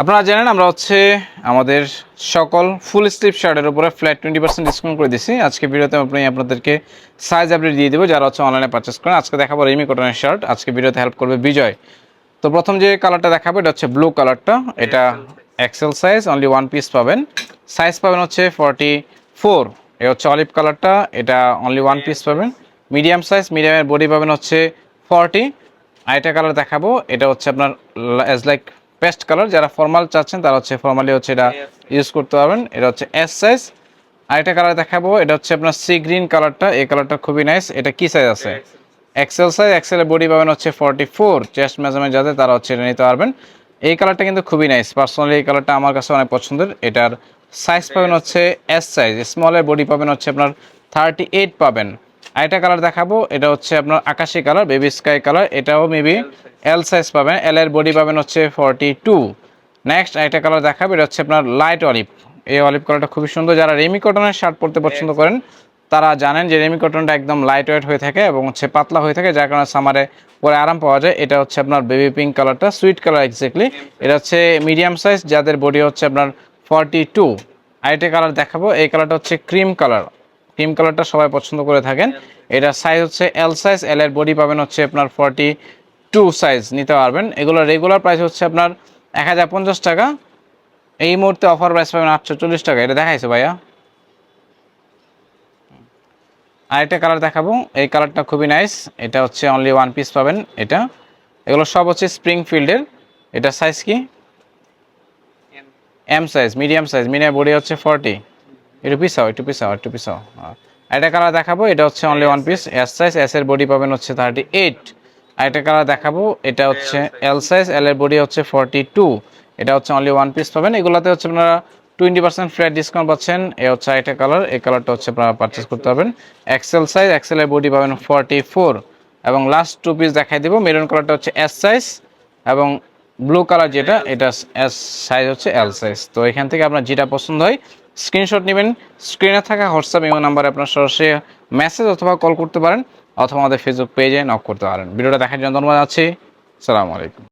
আপনারা জানেন, আমরা হচ্ছে আমাদের সকল ফুল স্লিভ শার্টের উপরে ফ্ল্যাট টোয়েন্টি পার্সেন্ট ডিসকাউন্ট করে দিচ্ছি আজকে ভিডিওতে আপনি আপনাদেরকে সাইজ আপডেট দিয়ে দেবো, যারা হচ্ছে অনলাইনে পারচেস করেন। আজকে দেখাবো রেমি কটনের শার্ট আজকে ভিডিওতে হেল্প করবে বিজয়। তো প্রথম যে কালারটা দেখাবো, এটা হচ্ছে ব্লু কালারটা এটা XL size only one piece পাবেন। সাইজ পাবেন হচ্ছে ফর্টি ফোর এ হচ্ছে অলিভ কালারটা এটা অনলি ওয়ান পিস পাবেন। মিডিয়াম সাইজ মিডিয়ামের বডি পাবেন হচ্ছে ফর্টি আরেকটা কালার দেখাবো। এটা হচ্ছে আপনার অ্যাজ লাইক পেস্ট কালার, যারা ফর্মাল চাচ্ছেন তারা হচ্ছে ফর্মালি হচ্ছে এটা ইউজ করতে পারবেন। এটা হচ্ছে এস সাইজ আরেকটা কালার দেখাবো, এটা হচ্ছে আপনার সি গ্রিন কালারটা। এই কালারটা খুবই নাইস এটা কি সাইজ আছে? এক্সেল সাইজ এক্সেলের বডি পাবেন হচ্ছে ফর্টি ফোর চেস্ট মেজারমেন্ট যাদের তারা হচ্ছে এটা নিতে পারবেন। এই কালারটা কিন্তু খুবই নাইস পার্সোনালি এই কালারটা আমার কাছে অনেক পছন্দের। এটার সাইজ পাবেন হচ্ছে এস সাইজ স্মলের বডি পাবেন হচ্ছে আপনার থার্টি এইট পাবেন। আরেকটা কালার দেখাবো এটা হচ্ছে আপনার আকাশি কালার বেবি স্কাই কালার এটাও মেবি এল সাইজ পাবেন এল এর বডি পাবেন হচ্ছে ফর্টি টু নেক্সট আরেকটা কালার দেখাবো এটা হচ্ছে আপনার লাইট অলিভ এই অলিভ কালারটা খুবই সুন্দর যারা রেমি কটনের শার্ট পরতে পছন্দ করেন তারা জানেন যে রেমি কটনটা একদম লাইট ওয়েট হয়ে থাকে এবং হচ্ছে পাতলা হয়ে থাকে যার কারণে সামারে পরে আরাম পাওয়া যায়। এটা হচ্ছে আপনার বেবি পিঙ্ক কালারটা সুইট কালার এক্স্যাক্টলি এটা হচ্ছে মিডিয়াম সাইজ যাদের বডি হচ্ছে আপনার ফর্টি টু আরেকটা কালার দেখাবো এই কালারটা হচ্ছে ক্রিম কালার ক্রিম কালারটা সবাই পছন্দ করে থাকেন। এটা সাইজ হচ্ছে এল সাইজ এল এর বডি পাবেন হচ্ছে আপনার ফর্টি টু সাইজ নিতে পারবেন। এগুলো রেগুলার প্রাইস হচ্ছে আপনার এক হাজার পঞ্চাশ টাকা। এই মুহূর্তে অফার প্রাইস পাবেন আটশো চল্লিশ টাকা। এটা দেখাইছে ভাইয়া। আরেকটা কালার দেখাবো। এই কালারটা খুবই নাইস এটা হচ্ছে অনলি ওয়ান পিস পাবেন এটা। এগুলো সব হচ্ছে স্প্রিং ফিল্ডের এটা সাইজ কি? M size medium size medium body হচ্ছে ফর্টি একটু পিসাও একটু পিসাও একটু পিসাও একটা কালার দেখাবো, এটা হচ্ছে only one piece S size S এর বডি পাবেন হচ্ছে থার্টি এইট আরেকটা কালার দেখাবো, এটা হচ্ছে এল সাইজ এল এর বডি হচ্ছে ফর্টি টু এটা হচ্ছে অনলি ওয়ান পিস পাবেন। এগুলোতে হচ্ছে আপনারা টোয়েন্টি পার্সেন্ট ফ্ল্যাট ডিসকাউন্ট পাচ্ছেন। এ হচ্ছে আরেকটা কালার এই কালারটা হচ্ছে আপনারা পারচেস করতে পারবেন। এক্সেল সাইজ এক্সেল এর বডি পাবেন ফর্টি ফোর এবং লাস্ট টু পিস দেখাই দেবো মেরুন কালারটা হচ্ছে এস সাইজ এবং ব্লু কালার যেটা, এটা এস সাইজ হচ্ছে এল সাইজ তো এখান থেকে আপনার যেটা পছন্দ হয় স্ক্রিনশট নেবেন স্ক্রিনে থাকা হোয়াটসঅ্যাপ ইমো নাম্বারে আপনার সরাসরি মেসেজ অথবা কল করতে পারেন, অথবা আমাদের ফেসবুক পেজে নক করতে পারেন। ভিডিওটা দেখার জন্য ধন্যবাদ আছি সালামু আলাইকুম।